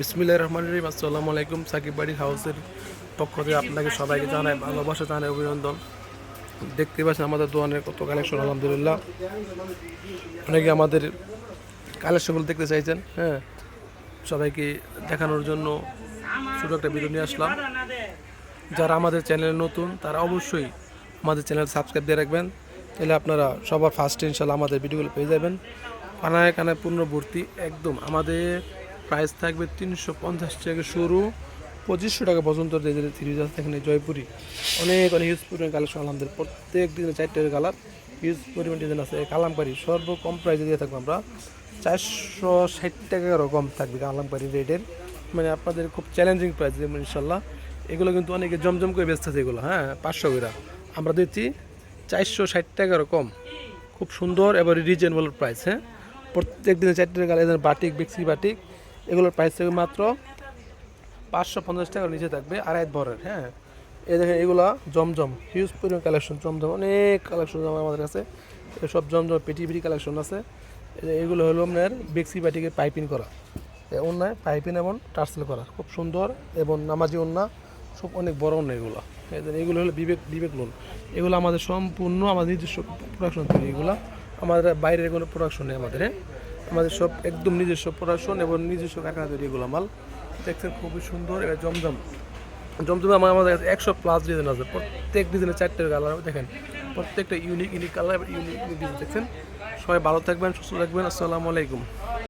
বিসমিল্লাহ রহমান রহিম, আসসালামু আলাইকুম। সাকিব বাড়ি হাউসের পক্ষ থেকে আপনাকে সবাইকে জানাই ভালোবাসা, জানাই অভিনন্দন। দেখতে পাচ্ছেন আমাদের দোকানের কত কালেকশন আলহামদুলিল্লাহ। অনেকে আমাদের কালেকশনগুলো দেখতে চাইছেন হ্যাঁ। সবাইকে দেখানোর জন্য ছোটো একটা ভিডিও নিয়ে আসলাম। যারা আমাদের চ্যানেলে নতুন, তারা অবশ্যই আমাদের চ্যানেল সাবস্ক্রাইব দিয়ে রাখবেন। তাহলে আপনারা সবার ফার্স্টে ইনশাল্লাহ আমাদের ভিডিওগুলো পেয়ে যাবেন। কানায় কানায় পূর্ণ ভর্তি একদম আমাদের প্রাইস থাকবে তিনশো পঞ্চাশ টাকা শুরু। পঁচিশশো টাকা পর্যন্ত থ্রি আছে এখানে জয়পুরি। অনেক অনেক হিউজ পরিমাণ কালেকশন আমাদের প্রত্যেক দিনে চারটে কালার হিউজ পরিমাণ ডিজাইন আছে। কালামকারি, সর্বকম প্রাইসে দিয়ে থাকব আমরা। চারশো ষাট টাকারও কম থাকবে কালামকারি রেটের মানে আপনাদের খুব চ্যালেঞ্জিং প্রাইস যেমন ইনশাল্লাহ। এগুলো কিন্তু অনেকে জমজম করে বেচতেছে এগুলো হ্যাঁ পাঁচশো করে। আমরা দিচ্ছি চারশো ষাট টাকারও কম। খুব সুন্দর এবার রিজনেবল প্রাইস হ্যাঁ। প্রত্যেক দিনে চারটে টাকা এদের বাটিক বেক্সি বাটিক এগুলোর প্রাইস থাকবে মাত্র পাঁচশো পঞ্চাশ টাকার নিচে থাকবে আড়াই ভরের হ্যাঁ। এই দেখেন, এগুলো জমজম হিউজ পরিমাণ কালেকশন জমজম, অনেক কালেকশন আমাদের কাছে। সব জমজম, পেটি পেটি কালেকশন আছে। এগুলো হলো আপনার বেক্সি বাটিকে পাইপিং করা। অন্যায় পাইপিং এবং টার্সেল করা, খুব সুন্দর এবং নামাজি অন্যা সব অনেক বড় অন্য এগুলো। এগুলো হলো বিবেক বিবেক লোন এগুলো আমাদের সম্পূর্ণ আমাদের নিজস্ব প্রোডাকশন তৈরি এগুলো। আমাদের বাইরের কোনো প্রোডাকশন নেই আমাদের হ্যাঁ? আমাদের সব একদম নিজস্ব প্রশাসন এবং নিজস্ব কারখানা তৈরি এগুলো মাল। দেখছেন খুবই সুন্দর এবার জমজম। জমজমে আমার আমাদের কাছে একশো প্লাস ডিজাইন আছে। প্রত্যেক ডিজাইনের চারটে কালার দেখেন। প্রত্যেকটা unique unique colour unique unique design দেখছেন? সবাই ভালো থাকবেন, সুস্থ থাকবেন। আসসালামু আলাইকুম।